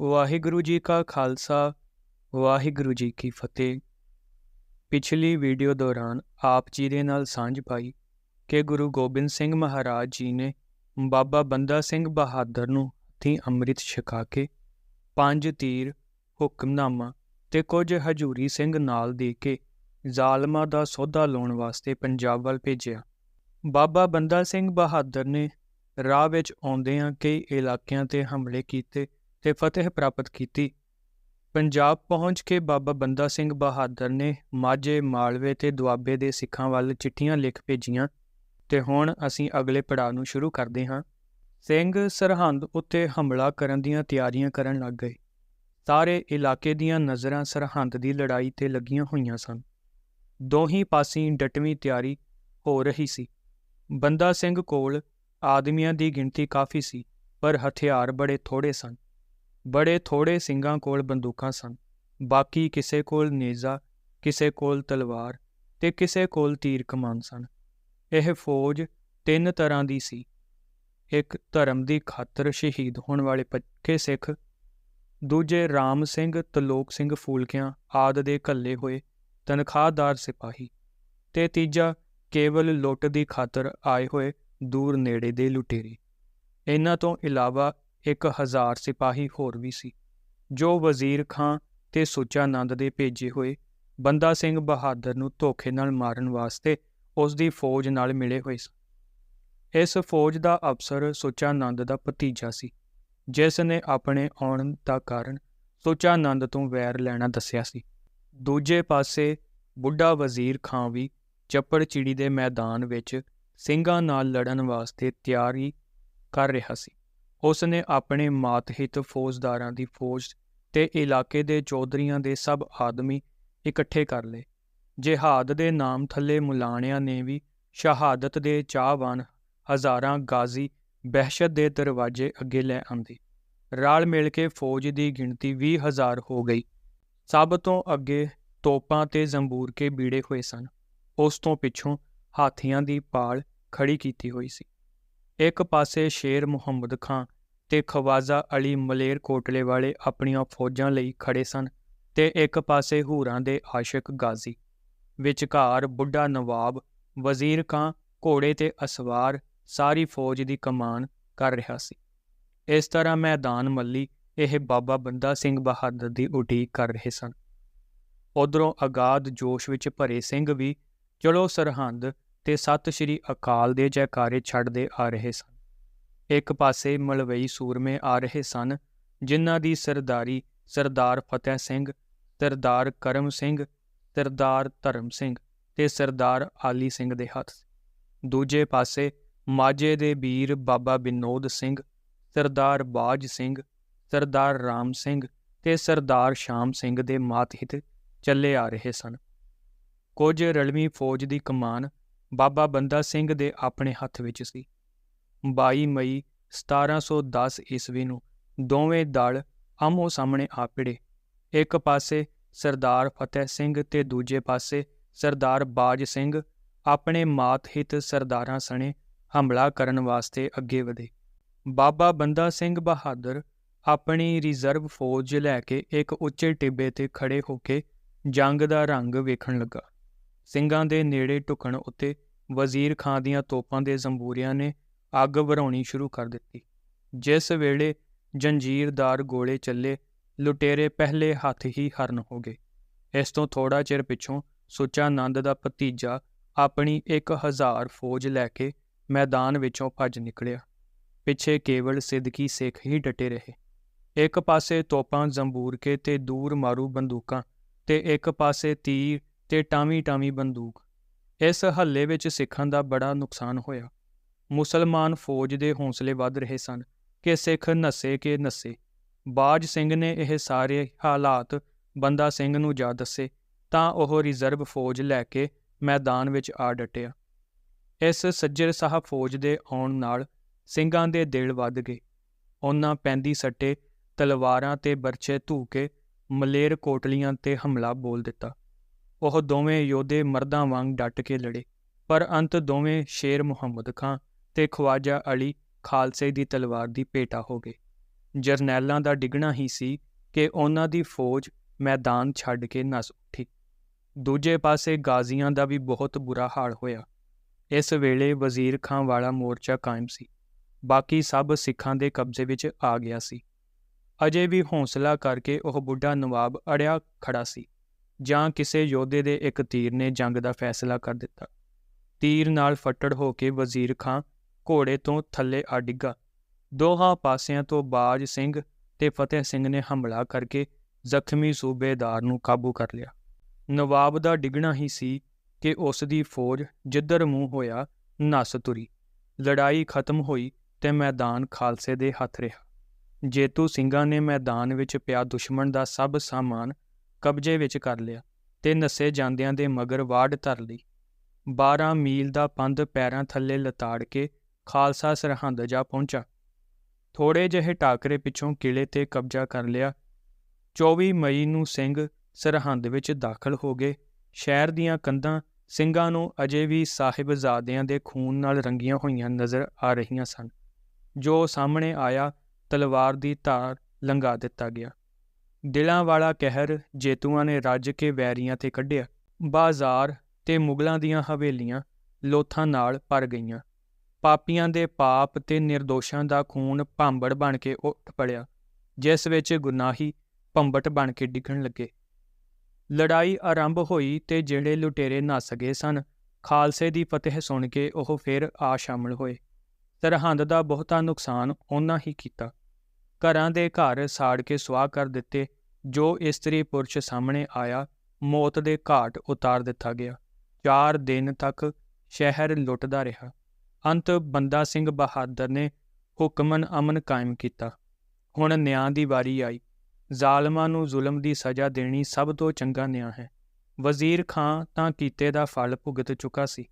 ਵਾਹਿਗੁਰੂ ਜੀ ਕਾ ਖਾਲਸਾ, ਵਾਹਿਗੁਰੂ ਜੀ ਕੀ ਫਤਿਹ। ਪਿਛਲੀ ਵੀਡੀਓ ਦੌਰਾਨ ਆਪ ਜੀ ਦੇ ਨਾਲ ਸਾਂਝ ਪਾਈ ਕਿ ਗੁਰੂ ਗੋਬਿੰਦ ਸਿੰਘ ਮਹਾਰਾਜ ਜੀ ਨੇ ਬਾਬਾ ਬੰਦਾ ਸਿੰਘ ਬਹਾਦਰ ਨੂੰ ਹੱਥੀਂ ਅੰਮ੍ਰਿਤ ਛਕਾ ਕੇ ਪੰਜ ਤੀਰ, ਹੁਕਮਨਾਮਾ ਤੇ ਕੁਝ ਹਜੂਰੀ ਸਿੰਘ ਨਾਲ ਦੇ ਕੇ ਜ਼ਾਲਮਾਂ ਦਾ ਸੌਦਾ ਲਾਉਣ ਵਾਸਤੇ ਪੰਜਾਬ ਵੱਲ ਭੇਜਿਆ। ਬਾਬਾ ਬੰਦਾ ਸਿੰਘ ਬਹਾਦਰ ਨੇ ਰਾਹ ਵਿੱਚ ਆਉਂਦਿਆਂ ਕਈ ਇਲਾਕਿਆਂ ਤੇ ਹਮਲੇ ਕੀਤੇ ਤੇ ਫਤਿਹ ਪ੍ਰਾਪਤ ਕੀਤੀ। ਪੰਜਾਬ ਪਹੁੰਚ ਕੇ ਬਾਬਾ ਬੰਦਾ ਸਿੰਘ ਬਹਾਦਰ ਨੇ ਮਾਝੇ, ਮਾਲਵੇ ਤੇ ਦੁਆਬੇ ਦੇ ਸਿੱਖਾਂ ਵੱਲ ਚਿੱਠੀਆਂ ਲਿਖ ਭੇਜੀਆਂ ਤੇ ਹੁਣ ਅਸੀਂ ਅਗਲੇ ਪੜਾਅ ਨੂੰ ਸ਼ੁਰੂ ਕਰਦੇ ਹਾਂ। ਸਿੰਘ ਸਰਹੰਦ ਉੱਤੇ ਹਮਲਾ ਕਰਨ ਦੀਆਂ ਤਿਆਰੀਆਂ ਕਰਨ ਲੱਗ ਗਏ। ਸਾਰੇ ਇਲਾਕੇ ਦੀਆਂ ਨਜ਼ਰਾਂ ਸਰਹੰਦ ਦੀ ਲੜਾਈ ਤੇ ਲੱਗੀਆਂ ਹੋਈਆਂ ਸਨ। ਦੋਹੀ ਪਾਸੀਂ ਡਟਵੀਂ ਤਿਆਰੀ ਹੋ ਰਹੀ ਸੀ। ਬੰਦਾ ਸਿੰਘ ਕੋਲ ਆਦਮੀਆਂ ਦੀ ਗਿਣਤੀ ਕਾਫੀ ਸੀ, ਪਰ ਹਥਿਆਰ ਬੜੇ ਥੋੜੇ ਸਨ। ਬੜੇ ਥੋੜੇ ਸਿੰਘਾਂ ਕੋਲ ਬੰਦੂਕਾਂ ਸਨ। ਬਾਕੀ ਕਿਸੇ ਕੋਲ ਨੇਜ਼ਾ, ਕਿਸੇ ਕੋਲ ਤਲਵਾਰ ਤੇ ਕਿਸੇ ਕੋਲ ਤੀਰ ਕਮਾਨ ਸਨ। ਇਹ ਫੌਜ ਤਿੰਨ ਤਰ੍ਹਾਂ ਦੀ ਸੀ। ਇੱਕ ਧਰਮ ਦੀ ਖਾਤਰ ਸ਼ਹੀਦ ਹੋਣ ਵਾਲੇ ਪੱਕੇ ਸਿੱਖ, ਦੂਜੇ ਰਾਮ ਸਿੰਘ ਤਲੋਕ ਸਿੰਘ ਫੂਲਕਿਆਂ ਆਦ ਦੇ ਕੱਲੇ ਹੋਏ ਤਨਖਾਹਦਾਰ ਸਿਪਾਹੀ ਤੇ ਤੀਜਾ ਕੇਵਲ ਲੁੱਟ ਦੀ ਖਾਤਰ ਆਏ ਹੋਏ ਦੂਰ ਨੇੜੇ ਦੇ ਲੁਟੇਰੇ। ਇਹਨਾਂ ਤੋਂ ਇਲਾਵਾ ਇੱਕ ਹਜ਼ਾਰ ਸਿਪਾਹੀ ਹੋਰ ਵੀ ਸੀ। ਜੋ ਵਜ਼ੀਰ ਖਾਂ ਤੇ ਸੁੱਚਾ ਨੰਦ ਦੇ ਭੇਜੇ ਹੋਏ ਬੰਦਾ ਸਿੰਘ ਬਹਾਦਰ ਨੂੰ ਧੋਖੇ ਨਾਲ ਮਾਰਨ ਵਾਸਤੇ ਉਸ ਦੀ ਫੌਜ ਨਾਲ ਮਿਲੇ ਹੋਏ ਸਨ। ਇਸ ਫੌਜ ਦਾ ਅਫਸਰ ਸੁੱਚਾ ਨੰਦ ਦਾ ਭਤੀਜਾ ਸੀ, ਜਿਸ ਨੇ ਆਪਣੇ ਆਉਣ ਦਾ ਕਾਰਨ ਸੁਚਾਨੰਦ ਤੋਂ ਵੈਰ ਲੈਣਾ ਦੱਸਿਆ ਸੀ। ਦੂਜੇ ਪਾਸੇ ਬੁੱਢਾ ਵਜ਼ੀਰ ਖਾਂ ਵੀ ਚੱਪੜ ਚਿੜੀ ਦੇ ਮੈਦਾਨ ਵਿੱਚ ਸਿੰਘਾਂ ਨਾਲ ਲੜਨ ਵਾਸਤੇ ਤਿਆਰੀ ਕਰ ਰਿਹਾ ਸੀ। ਉਸ ਨੇ ਆਪਣੇ ਮਾਤਹਿਤ ਫੌਜਦਾਰਾਂ ਦੀ ਫੌਜ ਤੇ ਇਲਾਕੇ ਦੇ ਚੌਧਰੀਆਂ ਦੇ ਸਭ ਆਦਮੀ ਇਕੱਠੇ ਕਰ ਲਏ। ਜਿਹਾਦ ਦੇ ਨਾਮ ਥੱਲੇ ਮੁਲਾਣਿਆਂ ਨੇ ਵੀ ਸ਼ਹਾਦਤ ਦੇ ਚਾਹਵਾਨ ਹਜ਼ਾਰਾਂ ਗਾਜ਼ੀ ਬਹਿਸ਼ਤ ਦੇ ਦਰਵਾਜ਼ੇ ਅੱਗੇ ਲੈ ਆਂਦੇ। ਰਾਲ ਮਿਲ ਕੇ ਫੌਜ ਦੀ ਗਿਣਤੀ 20000 ਹੋ ਗਈ। ਸਭ ਤੋਂ ਅੱਗੇ ਤੋਪਾਂ ਤੇ ਜ਼ੰਬੂਰ ਕੇ ਬੀੜੇ ਹੋਏ ਸਨ। ਉਸ ਤੋਂ ਪਿੱਛੋਂ ਹਾਥੀਆਂ ਦੀ ਪਾਲ ਖੜੀ ਕੀਤੀ ਹੋਈ ਸੀ। ਇੱਕ ਪਾਸੇ ਸ਼ੇਰ ਮੁਹੰਮਦ ਖਾਂ ਤੇ ਖਵਾਜ਼ਾ ਅਲੀ ਮਲੇਰ ਕੋਟਲੇ ਵਾਲੇ ਆਪਣੀਆਂ ਫੌਜਾਂ ਲਈ ਖੜੇ ਸਨ ਤੇ ਇੱਕ ਪਾਸੇ ਹੂਰਾਂ ਦੇ ਆਸ਼ਿਕ ਗਾਜ਼ੀ, ਵਿਚਕਾਰ ਬੁੱਢਾ ਨਵਾਬ ਵਜ਼ੀਰ ਖਾਂ, ਘੋੜੇ ਤੇ ਅਸਵਾਰ ਸਾਰੀ ਫੌਜ ਦੀ ਕਮਾਨ ਕਰ ਰਿਹਾ ਸੀ। ਇਸ ਤਰ੍ਹਾਂ ਮੈਦਾਨ ਮੱਲੀ ਇਹ ਬਾਬਾ ਬੰਦਾ ਸਿੰਘ ਬਹਾਦਰ ਦੀ ਉਡੀਕ ਕਰ ਰਹੇ ਸਨ। ਉਧਰੋਂ ਆਗਾਦ ਜੋਸ਼ ਵਿੱਚ ਭਰੇ ਸਿੰਘ ਵੀ, ਚਲੋ ਸਰਹੰਦ ਤੇ ਸਤਿ ਸ਼੍ਰੀ ਅਕਾਲ ਦੇ ਜੈਕਾਰੇ ਛੱਡਦੇ ਆ ਰਹੇ ਸਨ। ਇੱਕ ਪਾਸੇ ਮਲਵਈ ਸੂਰਮੇ ਆ ਰਹੇ ਸਨ, ਜਿਨ੍ਹਾਂ ਦੀ ਸਰਦਾਰੀ ਸਰਦਾਰ ਫਤਿਹ ਸਿੰਘ, ਸਰਦਾਰ ਕਰਮ ਸਿੰਘ, ਸਰਦਾਰ ਧਰਮ ਸਿੰਘ ਤੇ ਸਰਦਾਰ ਆਲੀ ਸਿੰਘ ਦੇ ਹੱਥ ਦੂਜੇ ਪਾਸੇ ਮਾਝੇ ਦੇ ਵੀਰ ਬਾਬਾ ਬਿਨੋਦ ਸਿੰਘ, ਸਰਦਾਰ ਬਾਜ ਸਿੰਘ, ਸਰਦਾਰ ਰਾਮ ਸਿੰਘ ਤੇ ਸਰਦਾਰ ਸ਼ਾਮ ਸਿੰਘ ਦੇ ਮਾਤਹਿਤ ਚੱਲੇ ਆ ਰਹੇ ਸਨ। ਕੁਝ ਰਲਵੀਂ ਫੌਜ ਦੀ ਕਮਾਨ ਬਾਬਾ ਬੰਦਾ ਸਿੰਘ ਦੇ ਆਪਣੇ ਹੱਥ ਵਿੱਚ ਸੀ। 22 ਮਈ 1710 ਈਸਵੀ ਨੂੰ ਦੋਵੇਂ ਦਲ ਆਮੋ ਸਾਹਮਣੇ ਆ ਪੜੇ। ਇੱਕ ਪਾਸੇ ਸਰਦਾਰ ਫਤਿਹ ਸਿੰਘ ਤੇ ਦੂਜੇ ਪਾਸੇ ਸਰਦਾਰ ਬਾਜ ਸਿੰਘ ਆਪਣੇ ਮਾਤ ਮਾਤਹਿਤ ਸਰਦਾਰਾਂ ਸਣੇ ਹਮਲਾ ਕਰਨ ਵਾਸਤੇ ਅੱਗੇ ਵਧੇ। ਬਾਬਾ ਬੰਦਾ ਸਿੰਘ ਬਹਾਦਰ ਆਪਣੀ ਰਿਜ਼ਰਵ ਫੌਜ ਲੈ ਕੇ ਇੱਕ ਉੱਚੇ ਟਿੱਬੇ ਤੇ ਖੜੇ ਹੋ ਕੇ ਜੰਗ ਦਾ ਰੰਗ ਵੇਖਣ ਲੱਗਾ। ਸਿੰਘਾਂ ਦੇ ਨੇੜੇ ਟੁਕਣ ਉੱਤੇ ਵਜ਼ੀਰ ਖਾਂ ਦੀਆਂ ਤੋਪਾਂ ਦੇ ਜ਼ੰਬੂਰੀਆਂ ਨੇ ਅੱਗ ਵਰਾਉਣੀ ਸ਼ੁਰੂ ਕਰ ਦਿੱਤੀ। ਜਿਸ ਵੇਲੇ ਜੰਜੀਰਦਾਰ ਗੋਲੇ ਚੱਲੇ, ਲੁਟੇਰੇ ਪਹਿਲੇ ਹੱਥ ਹੀ ਹਰਨ ਹੋ ਗਏ। ਇਸ ਤੋਂ ਥੋੜਾ ਚਿਰ ਪਿੱਛੋਂ ਸੁੱਚਾ ਨੰਦ ਦਾ ਭਤੀਜਾ ਆਪਣੀ 1000 ਫੌਜ ਲੈ ਕੇ ਮੈਦਾਨ ਵਿੱਚੋਂ ਭੱਜ ਨਿਕਲਿਆ। ਪਿੱਛੇ ਕੇਵਲ ਸਿੱਧਕੀ ਸਿੱਖ ਹੀ ਡਟੇ ਰਹੇ। ਇੱਕ ਪਾਸੇ ਤੋਪਾਂ ਜ਼ੰਬੂਰਕੇ ਤੇ ਦੂਰ ਮਾਰੂ ਬੰਦੂਕਾਂ ਤੇ ਇੱਕ ਪਾਸੇ ਤੀਰ ਤੇ ਟਾਵੀਂ ਟਾਵੀਂ ਬੰਦੂਕ। ਇਸ ਹੱਲੇ ਵਿੱਚ ਸਿੱਖਾਂ ਦਾ ਬੜਾ ਨੁਕਸਾਨ ਹੋਇਆ। ਮੁਸਲਮਾਨ ਫੌਜ ਦੇ ਹੌਸਲੇ ਵੱਧ ਰਹੇ ਸਨ ਕਿ ਸਿੱਖ ਨੱਸੇ ਕੇ ਨੱਸੇ। ਬਾਜ ਸਿੰਘ ਨੇ ਇਹ ਸਾਰੇ ਹਾਲਾਤ ਬੰਦਾ ਸਿੰਘ ਨੂੰ ਜਾ ਦੱਸੇ ਤਾਂ ਉਹ ਰਿਜ਼ਰਵ ਫੌਜ ਲੈ ਕੇ ਮੈਦਾਨ ਵਿੱਚ ਆ ਡਟਿਆ। ਇਸ ਸੱਜਰ ਸਾਹਿਬ ਫੌਜ ਦੇ ਆਉਣ ਨਾਲ ਸਿੰਘਾਂ ਦੇ ਦਿਲ ਵੱਧ ਗਏ। ਉਹਨਾਂ ਪੈਂਦੀ ਸੱਟੇ, ਤਲਵਾਰਾਂ ਤੇ ਬਰਛੇ ਧੂ ਕੇ ਮਲੇਰ ਕੋਟਲੀਆਂ ਤੇ ਹਮਲਾ ਬੋਲ ਦਿੱਤਾ। ਉਹ ਦੋਵੇਂ ਯੋਧੇ ਮਰਦਾਂ ਵਾਂਗ ਡਟ ਕੇ ਲੜੇ। ਪਰ ਅੰਤ ਦੋਵੇਂ ਸ਼ੇਰ ਮੁਹੰਮਦ ਖਾਂ ਤੇ ਖਵਾਜਾ ਅਲੀ ਖਾਲਸੇ ਦੀ ਤਲਵਾਰ ਦੀ ਭੇਟਾ ਹੋ ਗਏ। ਜਰਨੈਲਾਂ ਦਾ ਡਿੱਗਣਾ ਹੀ ਸੀ ਕਿ ਉਹਨਾਂ ਦੀ ਫੌਜ ਮੈਦਾਨ ਛੱਡ ਕੇ ਨਸ ਉੱਠੀ। ਦੂਜੇ ਪਾਸੇ ਗਾਜ਼ੀਆਂ ਦਾ ਵੀ ਬਹੁਤ ਬੁਰਾ ਹਾਲ ਹੋਇਆ। ਇਸ ਵੇਲੇ ਵਜ਼ੀਰ ਖਾਂ ਵਾਲਾ ਮੋਰਚਾ ਕਾਇਮ ਸੀ। ਬਾਕੀ ਸਭ ਸਿੱਖਾਂ ਦੇ ਕਬਜ਼ੇ ਵਿੱਚ ਆ ਗਿਆ ਸੀ। ਅਜੇ ਵੀ ਹੌਸਲਾ ਕਰਕੇ ਉਹ ਬੁੱਢਾ ਨਵਾਬ ਅੜਿਆ ਖੜਾ ਸੀ। ਜਾਂ ਕਿਸੇ ਯੋਧੇ ਦੇ ਇੱਕ ਤੀਰ ਨੇ ਜੰਗ ਦਾ ਫੈਸਲਾ ਕਰ ਦਿੱਤਾ। ਤੀਰ ਨਾਲ ਫੱਟੜ ਹੋ ਕੇ ਵਜ਼ੀਰ ਖਾਂ ਘੋੜੇ ਤੋਂ ਥੱਲੇ ਆ ਡਿੱਗਾ। ਦੋਹਾਂ ਪਾਸਿਆਂ ਤੋਂ ਬਾਜ ਸਿੰਘ ਤੇ ਫਤਿਹ ਸਿੰਘ ਨੇ ਹਮਲਾ ਕਰਕੇ ਜ਼ਖਮੀ ਸੂਬੇਦਾਰ ਨੂੰ ਕਾਬੂ ਕਰ ਲਿਆ। ਨਵਾਬ ਦਾ ਡਿੱਗਣਾ ਹੀ ਸੀ ਕਿ ਉਸ ਦੀ ਫੌਜ ਜਿੱਧਰ ਮੂੰਹ ਹੋਇਆ, ਨਸ ਤੁਰੀ। ਲੜਾਈ ਖਤਮ ਹੋਈ ਤੇ ਮੈਦਾਨ ਖਾਲਸੇ ਦੇ ਹੱਥ ਰਿਹਾ। ਜੇਤੂ ਸਿੰਘਾਂ ਨੇ ਮੈਦਾਨ ਵਿੱਚ ਪਿਆ ਦੁਸ਼ਮਣ ਦਾ ਸਭ ਸਾਮਾਨ ਕਬਜ਼ੇ ਵਿੱਚ ਕਰ ਲਿਆ ਤੇ ਨਸੇ ਜਾਂਦਿਆਂ ਦੇ ਮਗਰ ਵਾੜ ਧਰ ਲਈ। 12 ਮੀਲ ਦਾ ਪੰਧ ਪੈਰਾਂ ਥੱਲੇ ਲਤਾੜ ਕੇ ਖਾਲਸਾ ਸਰਹੰਦ ਜਾ ਪਹੁੰਚਾ। ਥੋੜੇ ਜਿਹੇ ਟਾਕਰੇ ਪਿੱਛੋਂ ਕਿਲੇ ਤੇ ਕਬਜ਼ਾ ਕਰ ਲਿਆ। 24 ਮਈ ਨੂੰ ਸਿੰਘ ਸਰਹੰਦ ਵਿੱਚ ਦਾਖਲ ਹੋ ਗਏ। ਸ਼ਹਿਰ ਦੀਆਂ ਕੰਧਾਂ ਸਿੰਘਾਂ ਨੂੰ ਅਜੇ ਵੀ ਸਾਹਿਬਜ਼ਾਦਿਆਂ ਦੇ ਖੂਨ ਨਾਲ ਰੰਗੀਆਂ ਹੋਈਆਂ ਨਜ਼ਰ ਆ ਰਹੀਆਂ ਸਨ। ਜੋ ਸਾਹਮਣੇ ਆਇਆ, ਤਲਵਾਰ ਦੀ ਧਾਰ ਲੰਘਾ ਦਿੱਤਾ ਗਿਆ। ਦਿਲਾਂ ਵਾਲਾ ਕਹਿਰ ਜੇਤੂਆਂ ਨੇ ਰੱਜ ਕੇ ਵੈਰੀਆਂ ਤੇ ਕੱਢਿਆ। ਬਾਜ਼ਾਰ ਤੇ ਮੁਗਲਾਂ ਦੀਆਂ ਹਵੇਲੀਆਂ ਲੋਥਾਂ ਨਾਲ ਭਰ ਗਈਆਂ। ਪਾਪੀਆਂ ਦੇ ਪਾਪ ਤੇ ਨਿਰਦੋਸ਼ਾਂ ਦਾ ਖੂਨ ਭਾਂਬੜ ਬਣ ਕੇ ਉੱਠ ਪੜਿਆ, ਜਿਸ ਵਿੱਚ ਗੁਨਾਹੀ ਭੰਬਟ ਬਣ ਕੇ ਡਿੱਗਣ ਲੱਗੇ। ਲੜਾਈ ਆਰੰਭ ਹੋਈ ਤੇ ਜਿਹੜੇ ਲੁਟੇਰੇ ਨੱਸ ਗਏ ਸਨ, ਖਾਲਸੇ ਦੀ ਫਤਿਹ ਸੁਣ ਕੇ ਉਹ ਫਿਰ ਆ ਸ਼ਾਮਲ ਹੋਏ। ਸਰਹੰਦ ਦਾ ਬਹੁਤਾ ਨੁਕਸਾਨ ਉਹਨਾਂ ਹੀ ਕੀਤਾ। ਘਰਾਂ ਦੇ ਘਰ ਸਾੜ ਕੇ ਸੁਆਹ ਕਰ ਦਿੱਤੇ, ਜੋ ਇਸਤਰੀ ਪੁਰਸ਼ ਸਾਹਮਣੇ ਆਇਆ, ਮੌਤ ਦੇ ਘਾਟ ਉਤਾਰ ਦਿੱਤਾ ਗਿਆ। 4 ਦਿਨ ਤੱਕ ਸ਼ਹਿਰ ਲੁੱਟਦਾ ਰਿਹਾ। ਅੰਤ ਬੰਦਾ ਸਿੰਘ ਬਹਾਦਰ ਨੇ ਹੁਕਮਨ ਅਮਨ ਕਾਇਮ ਕੀਤਾ। ਹੁਣ ਨਿਆਂ ਦੀ ਵਾਰੀ ਆਈ। ਜ਼ਾਲਮਾਂ ਨੂੰ ਜ਼ੁਲਮ ਦੀ ਸਜ਼ਾ ਦੇਣੀ ਸਭ ਤੋਂ ਚੰਗਾ ਨਿਆਂ ਹੈ। ਵਜ਼ੀਰ ਖਾਂ ਤਾਂ ਕੀਤੇ ਦਾ ਫਲ ਭੁਗਤ ਚੁੱਕਾ ਸੀ।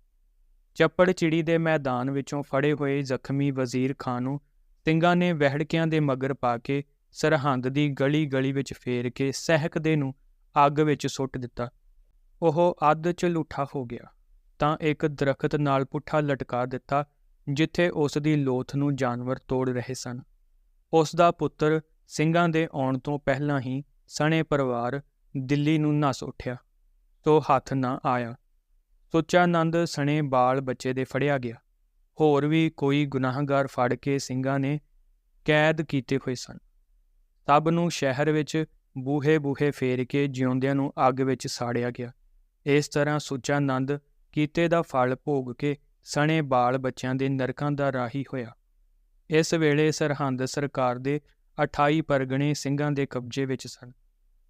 ਚੱਪੜ ਚਿੜੀ ਦੇ ਮੈਦਾਨ ਵਿੱਚੋਂ ਫੜੇ ਹੋਏ ਜ਼ਖਮੀ ਵਜ਼ੀਰ ਖਾਂ ਨੂੰ ਸਿੰਘਾਂ ਨੇ ਵਹਿੜਕਿਆਂ ਦੇ ਮਗਰ ਪਾ ਕੇ ਸਰਹੰਦ ਦੀ ਗਲੀ ਗਲੀ ਵਿੱਚ ਫੇਰ ਕੇ ਸਹਿਕਦੇ ਨੂੰ ਅੱਗ ਵਿੱਚ ਸੁੱਟ ਦਿੱਤਾ। ਉਹ ਅੱਧ ਚ ਲੁੱਠਾ ਹੋ ਗਿਆ ਤਾਂ ਇੱਕ ਦਰਖਤ ਨਾਲ ਪੁੱਠਾ ਲਟਕਾ ਦਿੱਤਾ, ਜਿੱਥੇ ਉਸ ਦੀ ਲੋਥ ਨੂੰ ਜਾਨਵਰ ਤੋੜ ਰਹੇ ਸਨ। ਉਸ ਦਾ ਪੁੱਤਰ ਸਿੰਘਾਂ ਦੇ ਆਉਣ ਤੋਂ ਪਹਿਲਾਂ ਹੀ ਸਣੇ ਪਰਿਵਾਰ ਦਿੱਲੀ ਨੂੰ ਨਸ ਉੱਠਿਆ, ਤੋ ਹੱਥ ਨਾ ਆਇਆ। ਸੁੱਚਾਨੰਦ ਸਣੇ ਬਾਲ ਬੱਚੇ ਦੇ ਫੜਿਆ ਗਿਆ। ਹੋਰ ਵੀ ਕੋਈ ਗੁਨਾਹਗਾਰ ਫੜ ਕੇ ਸਿੰਘਾਂ ਨੇ ਕੈਦ ਕੀਤੇ ਹੋਏ ਸਨ। ਸਭ ਨੂੰ ਸ਼ਹਿਰ ਵਿੱਚ ਬੂਹੇ ਬੂਹੇ ਫੇਰ ਕੇ ਜਿਉਂਦਿਆਂ ਨੂੰ ਅੱਗ ਵਿੱਚ ਸਾੜਿਆ ਗਿਆ। ਇਸ ਤਰ੍ਹਾਂ ਸੁੱਚਾਨੰਦ ਕੀਤੇ ਦਾ ਫਲ ਭੋਗ ਕੇ ਸਣੇ ਬਾਲ ਬੱਚਿਆਂ ਦੇ ਨਰਕਾਂ ਦਾ ਰਾਹੀ ਹੋਇਆ। ਇਸ ਵੇਲੇ ਸਰਹੰਦ ਸਰਕਾਰ ਦੇ 28 ਪਰਗਣੇ ਸਿੰਘਾਂ ਦੇ ਕਬਜ਼ੇ ਵਿੱਚ ਸਨ।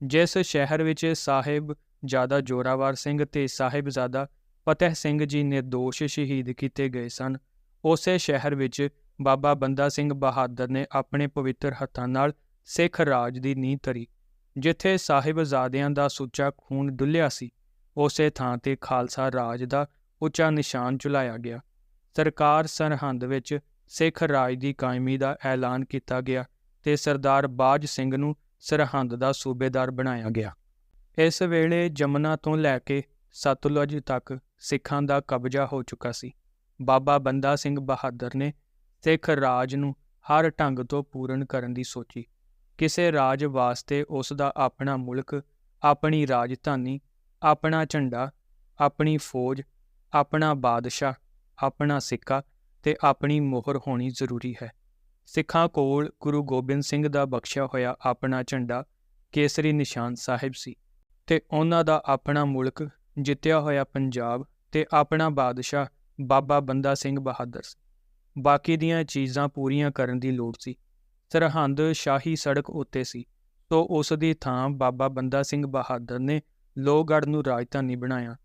ਜਿਸ ਸ਼ਹਿਰ ਵਿੱਚ ਸਾਹਿਬ ਜ਼ਿਆਦਾ ਜੋਰਾਵਰ ਸਿੰਘ ਤੇ ਸਾਹਿਬਜ਼ਾਦਾ ਫਤਿਹ ਸਿੰਘ ਜੀ ਨਿਰਦੋਸ਼ ਸ਼ਹੀਦ ਕੀਤੇ ਗਏ ਸਨ ਉਸੇ ਸ਼ਹਿਰ ਵਿੱਚ ਬਾਬਾ ਬੰਦਾ ਸਿੰਘ ਬਹਾਦਰ ਨੇ ਆਪਣੇ ਪਵਿੱਤਰ ਹੱਥਾਂ ਨਾਲ ਸਿੱਖ ਰਾਜ ਦੀ ਨੀਂਹ ਧਰੀ, ਜਿੱਥੇ ਸਾਹਿਬਜ਼ਾਦਿਆਂ ਦਾ ਸੁੱਚਾ ਖੂਨ ਡੁੱਲਿਆ ਸੀ। ਉਸੇ ਥਾਂ ਤੇ ਖਾਲਸਾ ਰਾਜ ਦਾ ਉੱਚਾ ਨਿਸ਼ਾਨ ਝੁਲਾਇਆ ਗਿਆ। ਸਰਕਾਰ ਸਰਹੰਦ ਵਿੱਚ ਸਿੱਖ ਰਾਜ ਦੀ ਕਾਇਮੀ ਦਾ ਐਲਾਨ ਕੀਤਾ ਗਿਆ ਤੇ ਸਰਦਾਰ ਬਾਜ ਸਿੰਘ ਨੂੰ ਸਰਹੰਦ ਦਾ ਸੂਬੇਦਾਰ ਬਣਾਇਆ ਗਿਆ। ਇਸ ਵੇਲੇ ਜਮਨਾ ਤੋਂ ਲੈ ਕੇ ਸਤਲੁਜ ਤੱਕ ਸਿੱਖਾਂ ਦਾ ਕਬਜ਼ਾ ਹੋ ਚੁੱਕਾ ਸੀ। ਬਾਬਾ ਬੰਦਾ ਸਿੰਘ ਬਹਾਦਰ ਨੇ ਸਿੱਖ ਰਾਜ ਨੂੰ ਹਰ ਢੰਗ ਤੋਂ ਪੂਰਨ ਕਰਨ ਦੀ ਸੋਚੀ। ਕਿਸੇ ਰਾਜ ਵਾਸਤੇ ਉਸ ਦਾ ਆਪਣਾ ਮੁਲਕ, ਆਪਣੀ ਰਾਜਧਾਨੀ, ਆਪਣਾ ਝੰਡਾ, ਆਪਣੀ ਫੌਜ, ਆਪਣਾ ਬਾਦਸ਼ਾਹ, ਆਪਣਾ ਸਿੱਕਾ ਤੇ ਆਪਣੀ ਮੋਹਰ ਹੋਣੀ ਜ਼ਰੂਰੀ ਹੈ। ਸਿੱਖਾਂ ਕੋਲ ਗੁਰੂ ਗੋਬਿੰਦ ਸਿੰਘ ਦਾ ਬਖਸ਼ਿਆ ਹੋਇਆ ਆਪਣਾ ਝੰਡਾ ਕੇਸਰੀ ਨਿਸ਼ਾਨ ਸਾਹਿਬ ਸੀ ਤੇ ਉਹਨਾਂ ਦਾ ਆਪਣਾ ਮੁਲਕ, ਜਿੱਤਿਆ ਹੋਇਆ ਪੰਜਾਬ ਤੇ ਆਪਣਾ ਬਾਦਸ਼ਾਹ ਬਾਬਾ ਬੰਦਾ ਸਿੰਘ ਬਹਾਦਰ ਸੀ। ਬਾਕੀ ਦੀਆਂ ਚੀਜ਼ਾਂ ਪੂਰੀਆਂ ਕਰਨ ਦੀ ਲੋੜ ਸੀ। ਸਰਹੰਦ ਸ਼ਾਹੀ ਸੜਕ ਉੱਤੇ ਸੀ। ਤੋਂ ਉਸ ਦੀ ਥਾਂ ਬਾਬਾ ਬੰਦਾ ਸਿੰਘ ਬਹਾਦਰ ਨੇ ਲੋਹਗੜ੍ਹ ਨੂੰ ਰਾਜਧਾਨੀ ਬਣਾਇਆ।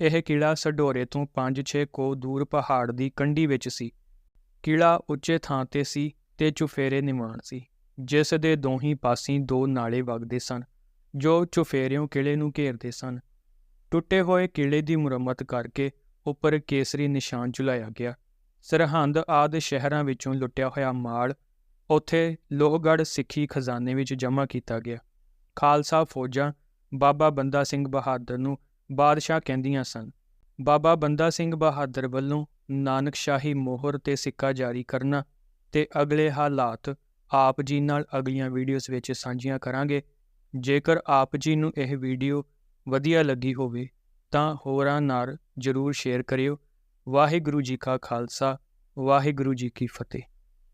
ਇਹ ਕਿਲਾ ਸਡੋਰੇ ਤੋਂ 5-6 ਕੋ ਦੂਰ ਪਹਾੜ ਦੀ ਕੰਢੀ ਵਿੱਚ ਸੀ। ਕਿਲਾ ਉੱਚੇ ਥਾਂ ਤੇ ਸੀ ਤੇ ਚੁਫੇਰੇ ਨਿਮਾਣ ਸੀ, ਜਿਸ ਦੇ ਦੋਹੀਂ ਪਾਸੀਂ ਦੋ ਨਾਲੇ ਵਗਦੇ ਸਨ, ਜੋ ਚੁਫੇਰਿਓਂ ਕਿਲੇ ਨੂੰ ਘੇਰਦੇ ਸਨ। ਟੁੱਟੇ ਹੋਏ ਕਿਲੇ ਦੀ ਮੁਰੰਮਤ ਕਰਕੇ ਉੱਪਰ ਕੇਸਰੀ ਨਿਸ਼ਾਨ ਝੁਲਾਇਆ ਗਿਆ। ਸਰਹੰਦ ਆਦ ਸ਼ਹਿਰਾਂ ਵਿੱਚੋਂ ਲੁੱਟਿਆ ਹੋਇਆ ਮਾਲ ਉੱਥੇ ਲੋਹਗੜ੍ਹ ਸਿੱਖੀ ਖਜ਼ਾਨੇ ਵਿੱਚ ਜਮ੍ਹਾਂ ਕੀਤਾ ਗਿਆ। ਖਾਲਸਾ ਫੌਜਾਂ ਬਾਬਾ ਬੰਦਾ ਸਿੰਘ ਬਹਾਦਰ ਨੂੰ ਬਾਦਸ਼ਾਹ ਕਹਿੰਦੀਆਂ ਸਨ। ਬਾਬਾ ਬੰਦਾ ਸਿੰਘ ਬਹਾਦਰ ਵੱਲੋਂ ਨਾਨਕਸ਼ਾਹੀ ਮੋਹਰ ਤੇ ਸਿੱਕਾ ਜਾਰੀ ਕਰਨਾ ਤੇ ਅਗਲੇ ਹਾਲਾਤ ਆਪ ਜੀ ਨਾਲ ਅਗਲੀਆਂ ਵੀਡੀਓਜ਼ ਵਿੱਚ ਸਾਂਝੀਆਂ ਕਰਾਂਗੇ। ਜੇਕਰ ਆਪ ਜੀ ਨੂੰ ਇਹ ਵੀਡੀਓ ਵਧੀਆ ਲੱਗੀ ਹੋਵੇ ਤਾਂ ਹੋਰਾਂ ਨਾਲ ਜਰੂਰ ਸ਼ੇਅਰ ਕਰਿਓ। ਵਾਹਿਗੁਰੂ ਜੀ ਕਾ ਖਾਲਸਾ ਵਾਹਿਗੁਰੂ ਜੀ ਕੀ ਫਤਿਹ।